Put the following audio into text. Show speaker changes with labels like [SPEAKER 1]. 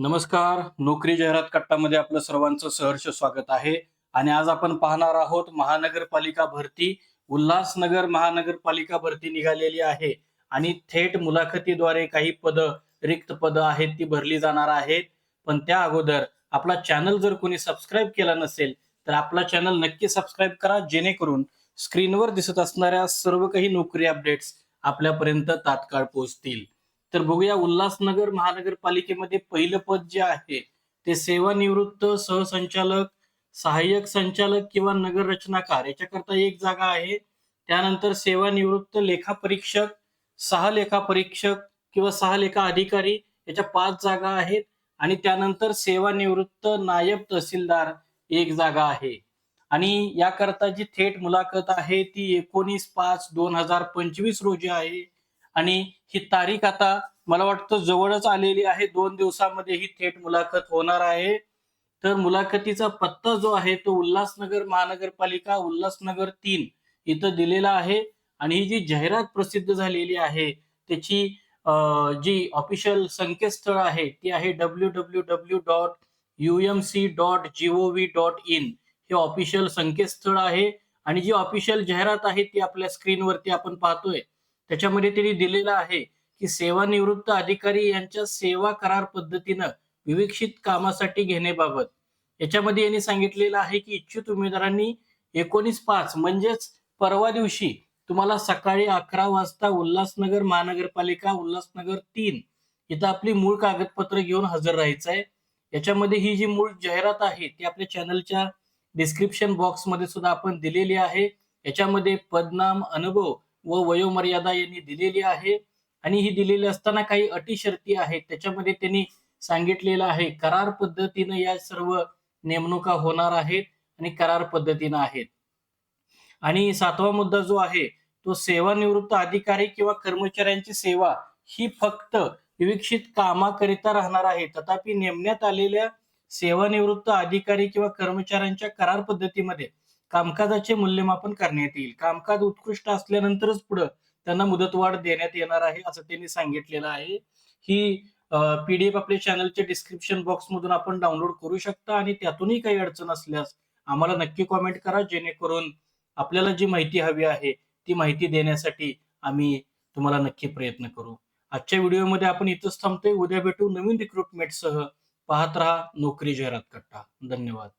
[SPEAKER 1] नमस्कार. नोकरी जाहिरात कट्टामध्ये आपलं सर्वांचं सहर्ष स्वागत आहे. आणि आज आपण पाहणार आहोत महानगरपालिका भरती उल्हासनगर महानगरपालिका भरती निघालेली आहे. आणि थेट मुलाखतीद्वारे काही पद रिक्त पद आहेत ती भरली जाणार आहेत. पण त्या अगोदर आपला चॅनल जर कोणी सबस्क्राईब केला नसेल तर आपला चॅनल नक्की सबस्क्राईब करा जेणेकरून स्क्रीनवर दिसत असणाऱ्या सर्व काही नोकरी अपडेट्स आपल्यापर्यंत तात्काळ पोहोचतील. तर बघूया उल्हासनगर महानगरपालिकेमध्ये पहिलं पद जे आहे ते सेवानिवृत्त सहसंचालक सहाय्यक संचालक किंवा नगर रचनाकार याच्याकरता एक जागा आहे. त्यानंतर सेवानिवृत्त लेखा परीक्षक सहा लेखा परीक्षक किंवा सहा लेखा अधिकारी याच्या पाच जागा आहेत. आणि त्यानंतर सेवानिवृत्त नायब तहसीलदार एक जागा आहे. आणि याकरता जी थेट मुलाखत आहे ती एकोणीस पाच दोन हजार पंचवीस रोजी आहे. आणि ही तारीख आता मला वाटतं जवळच आलेली आहे. दोन दिवसामध्ये ही थेट मुलाखत होणार आहे. तर मुलाखतीचा पत्ता जो आहे तो उल्हासनगर महानगरपालिका उल्हासनगर तीन इथं दिलेला आहे. आणि ही जी जाहिरात प्रसिद्ध झालेली आहे त्याची जी ऑफिशियल संकेतस्थळ आहे ती आहे W W W dot U M C dot G O V dot in हे ऑफिशियल संकेतस्थळ आहे. आणि जी ऑफिशियल जाहिरात आहे ती आपल्या स्क्रीनवरती आपण पाहतोय. त्याच्यामध्ये त्यांनी दिलेलं आहे की सेवानिवृत्त अधिकारी यांच्या सेवा करार पद्धतीनं विविक्षित कामासाठी घेण्याबाबत. याच्यामध्ये यांनी सांगितलेलं आहे की इच्छुक उमेदवारांनी एकोणीस पाच म्हणजेच परवा दिवशी तुम्हाला सकाळी अकरा वाजता उल्हासनगर महानगरपालिका उल्हासनगर तीन इथं आपली मूळ कागदपत्र घेऊन हजर राहायचं आहे याच्यामध्ये ही जी मूळ जाहिरात आहे ती आपल्या चॅनलच्या डिस्क्रिप्शन बॉक्समध्ये सुद्धा आपण दिलेली आहे. याच्यामध्ये पदनाम अनुभव व वयोमर्यादा यांनी दिलेली आहे. आणि ही दिलेली असताना काही अटी शर्ती आहेत. त्याच्यामध्ये त्यांनी सांगितलेलं आहे करार पद्धतीनं या सर्व नेमणुका होणार आहेत आणि करार पद्धतीनं आहेत. आणि सातवा मुद्दा जो आहे तो सेवानिवृत्त अधिकारी किंवा कर्मचाऱ्यांची सेवा ही फक्त विविक्षित कामाकरिता राहणार आहे. तथापि नेमण्यात आलेल्या सेवानिवृत्त अधिकारी किंवा कर्मचाऱ्यांच्या करार पद्धतीमध्ये कामकाजाचे मूल्यमापन करण्यात येईल. कामकाज उत्कृष्ट असल्यानंतरच पुढे त्यांना मुदतवाढ देण्यात येणार आहे असं त्यांनी सांगितलेलं आहे. ही पीडीएफ आपल्या चॅनलच्या डिस्क्रिप्शन बॉक्स मधून आपण डाउनलोड करू शकता आणि त्यातूनही काही अडचण असल्यास आम्हाला नक्की कॉमेंट करा जेणेकरून आपल्याला जी माहिती हवी आहे ती माहिती देण्यासाठी आम्ही तुम्हाला नक्की प्रयत्न करू. आजच्या व्हिडिओमध्ये आपण इथंच थांबतोय. उद्या भेटू नवीन रिक्रुटमेंट सह. पाहत राहा नोकरी जाहिरात कट्टा. धन्यवाद.